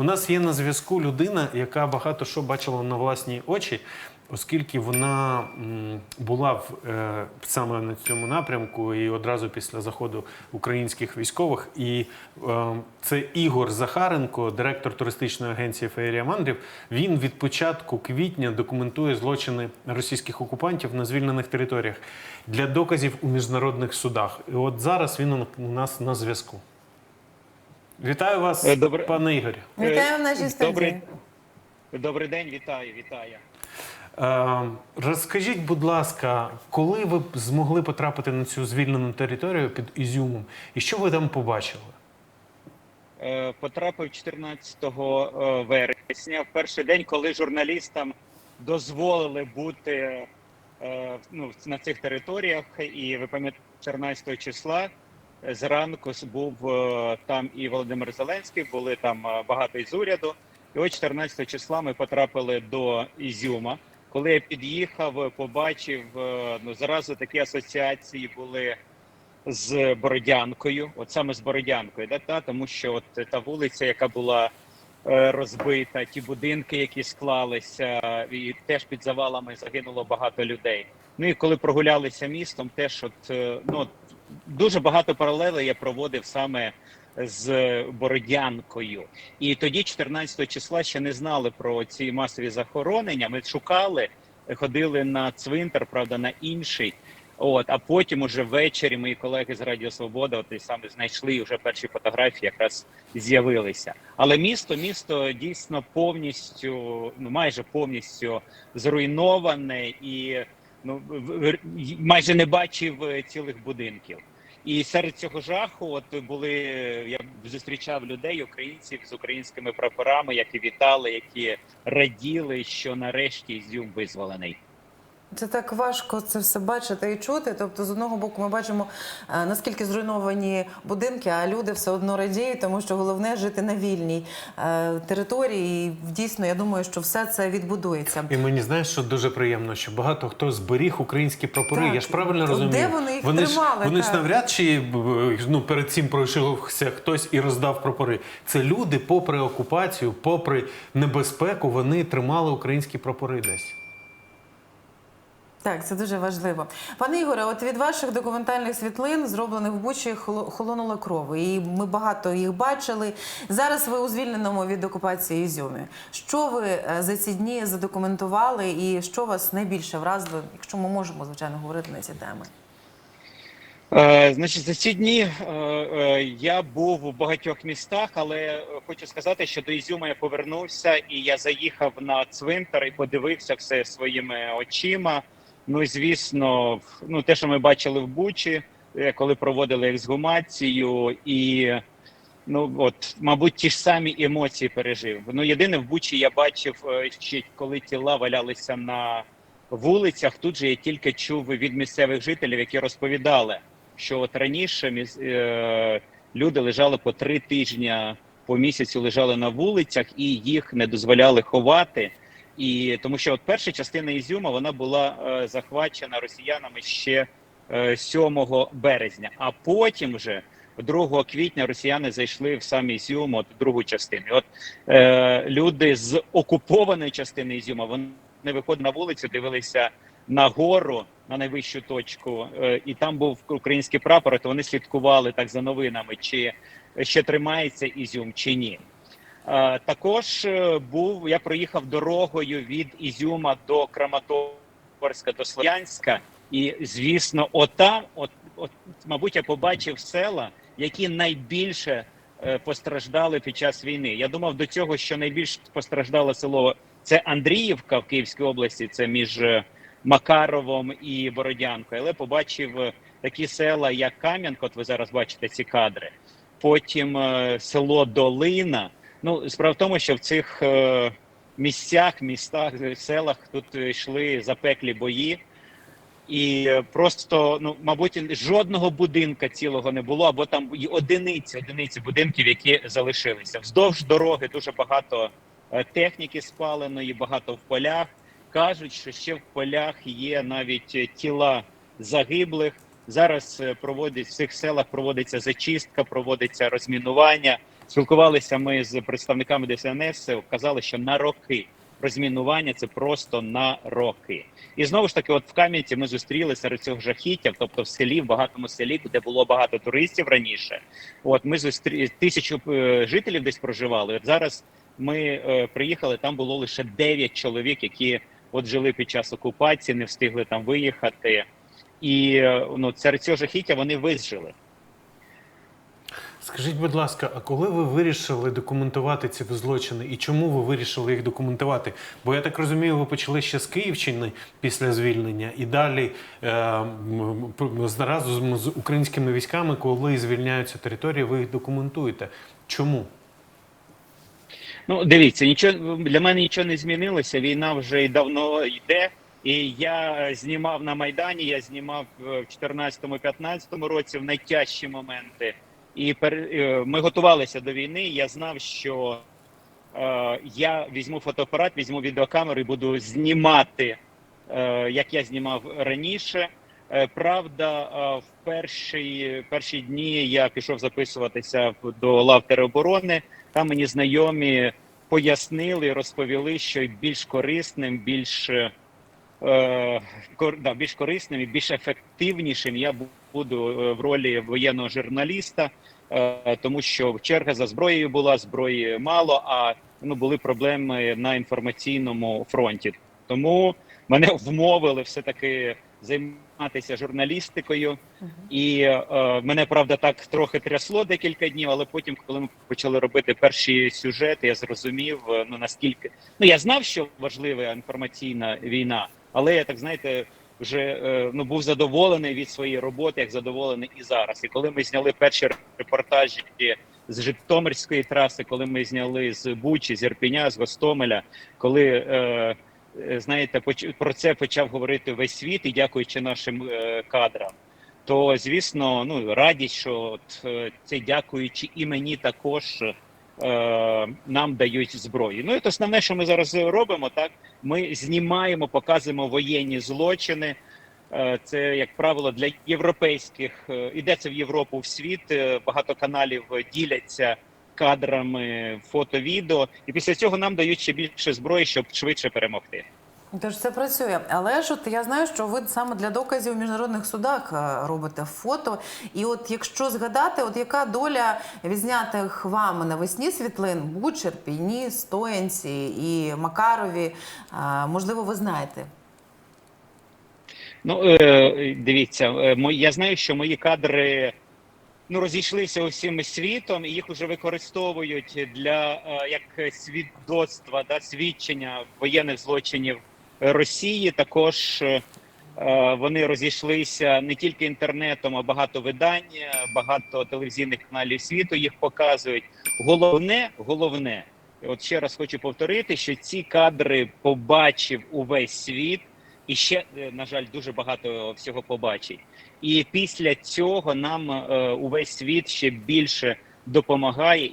У нас є на зв'язку людина, яка багато що бачила на власні очі, оскільки вона була в, е, саме на цьому напрямку і одразу після заходу українських військових. І е, це Ігор Захаренко, директор туристичної агенції Феєрія Мандрів. Він від початку квітня документує злочини російських окупантів на звільнених територіях для доказів у міжнародних судах. І от зараз він у нас на зв'язку. Вітаю вас, Е, добре- пане Ігорі. Вітаю в нашій студії. Добрий, добрий день, вітаю, вітаю. Е, розкажіть, будь ласка, коли ви змогли потрапити на цю звільнену територію під Ізюмом, і що ви там побачили? Е, Потрапив 14 е, вересня, в перший день, коли журналістам дозволили бути е, ну, на цих територіях, і ви пам'ятаєте, 14 числа е, зранку був е, там і Володимир Зеленський, були там е, багато із уряду. І ось 14 числа ми потрапили до Ізюма. Коли я під'їхав, побачив е, ну зразу такі асоціації були з Бородянкою, от саме з Бородянкою, да, та тому що от та вулиця, яка була розбита, ті будинки, які склалися, і теж під завалами загинуло багато людей. Ну і коли прогулялися містом, теж от ну дуже багато паралелей я проводив саме з Бородянкою. І тоді, 14 числа, ще не знали про ці масові захоронення. Ми шукали, ходили на цвинтар, правда, на інший. От, а потім уже ввечері мої колеги з Радіо Свобода, от і саме знайшли і вже перші фотографії, якраз з'явилися. Але місто, місто дійсно повністю, ну майже повністю зруйноване і ну майже не бачив е, цілих будинків. І серед цього жаху, от були я зустрічав людей, українців з українськими прапорами, які вітали, які раділи, що нарешті Ізюм визволений. Це так важко це все бачити і чути. Тобто, з одного боку, ми бачимо е, наскільки зруйновані будинки, а люди все одно радіють, тому що головне жити на вільній е, території. І дійсно, я думаю, що все це відбудується. І мені знаєш, що дуже приємно, що багато хто зберіг українські прапори. Так. Я ж правильно розумію. де вони їх вони тримали, ж вони ж так. навряд чи ну перед цим пройшовся хтось і роздав прапори. Це люди, попри окупацію, попри небезпеку, вони тримали українські прапори десь. Так, це дуже важливо. Пане Ігоре, от від ваших документальних світлин, зроблених в Бучі, холо- холонула кров. І ми багато їх бачили. Зараз ви у звільненому від окупації Ізюмі. Що ви е, за ці дні задокументували і що вас найбільше вразило, якщо ми можемо, звичайно, говорити на ці теми? Е, значить, за ці дні е, е, я був у багатьох містах, але хочу сказати, що до Ізюма я повернувся і я заїхав на цвинтар і подивився все своїми очима. Ну звісно, ну те, що ми бачили в Бучі, е, коли проводили ексгумацію, і ну от, мабуть, ті ж самі емоції пережив. Ну єдине в Бучі я бачив, е, ще коли тіла валялися на вулицях. Тут же я тільки чув від місцевих жителів, які розповідали, що от раніше міс- е, люди лежали по три тижні по місяцю лежали на вулицях і їх не дозволяли ховати. І тому, що от перша частина Ізюма вона була е, захвачена росіянами ще е, 7 березня, а потім вже 2 квітня росіяни зайшли в сам Ізюм, от другу частину. І От е, люди з окупованої частини Ізюма вони виходили на вулицю, дивилися на гору, на найвищу точку, е, і там був український прапор. То вони слідкували так за новинами, чи ще тримається Ізюм, чи ні. Е, Також е, був я проїхав дорогою від Ізюма до Краматорська до Слов'янська, і звісно, отам, от, от мабуть, я побачив села, які найбільше е, постраждали під час війни. Я думав до цього, що найбільш постраждало село це Андріївка в Київській області, це між Макаровом і Бородянкою. Але побачив такі села, як Кам'янка, от ви зараз бачите ці кадри. Потім село Долина. Ну, справа в тому, що в цих е, місцях, містах, селах тут йшли запеклі бої. І просто, ну, мабуть, жодного будинка цілого не було, або там одиниці, одиниці будинків, які залишилися. Вздовж дороги дуже багато е, техніки спаленої, багато в полях. Кажуть, що ще в полях є навіть е, тіла загиблих. Зараз проводять в цих селах проводиться зачистка, проводиться розмінування. Спілкувалися ми з представниками ДСНС, казали, що на роки розмінування це просто на роки. І знову ж таки, от в Кам'янці ми зустріли серед цього жахіття, тобто в селі, в багатому селі, де було багато туристів раніше. От ми зустрі тисячу е, жителів десь проживали. От зараз ми е, приїхали, там було лише 9 чоловік, які от жили під час окупації, не встигли там виїхати. І е, ну, серед цього жахіття вони вижили. Скажіть, будь ласка, а коли ви вирішили документувати ці злочини і чому ви вирішили їх документувати? Бо я так розумію, ви почали ще з Київщини після звільнення і далі е, м, м, зразу з, українськими військами, коли звільняються території, ви їх документуєте. Чому? Ну, дивіться, нічого для мене нічого не змінилося. Війна вже давно йде. І я знімав на Майдані, я знімав е, в 14-15 році в найтяжчі моменти. І пер, е, ми готувалися до війни. Я знав, що е, я візьму фотоапарат, візьму відеокамеру і буду знімати, е, як я знімав раніше. Е, Правда, е, в перші, перші дні я пішов записуватися до лав тероборони. Там мені знайомі пояснили, розповіли, що більш корисним, більш, е, кор, да, більш корисним і більш ефективнішим я бу- буду е, в ролі воєнного журналіста, е, тому що черга за зброєю була, зброї мало, а ну, були проблеми на інформаційному фронті. Тому мене вмовили все-таки займатися журналістикою. І е, мене правда так трохи трясло декілька днів, але потім, коли ми почали робити перші сюжети, я зрозумів, ну наскільки ну я знав, що важлива інформаційна війна, але я так знаєте, вже е, ну був задоволений від своєї роботи, як задоволений і зараз. І коли ми зняли перші репортажі з Житомирської траси, коли ми зняли з Бучі, з Ірпеня, з Гостомеля, коли е, е, знаєте, про це почав говорити весь світ, і дякуючи нашим е, кадрам то звісно, ну радість, що це дякуючи і мені також нам дають зброю. Ну і основне, що ми зараз робимо, так ми знімаємо, показуємо воєнні злочини. Е, Це як правило для європейських е, ідеться в Європу в світ. е, Багато каналів е, діляться кадрами фото, відео, і після цього нам дають ще більше зброї, щоб швидше перемогти. Тож це працює. Але ж от я знаю, що ви саме для доказів в міжнародних судах е, робите фото. І от якщо згадати, от яка доля відзнятих вами навесні світлин Бучер, Пійні, Стоянці і Макарові, е, можливо, ви знаєте. Ну е, дивіться, я знаю, що мої кадри ну розійшлися усім світом, і їх вже використовують для як свідоцтва, да, свідчення воєнних злочинів Росії. Також е, е, вони розійшлися не тільки інтернетом, а багато видань, е, багато телевізійних каналів світу їх показують. Головне, головне, от ще раз хочу повторити, що ці кадри побачив увесь світ і ще на жаль дуже багато всього побачить. І після цього нам увесь світ ще більше допомагає.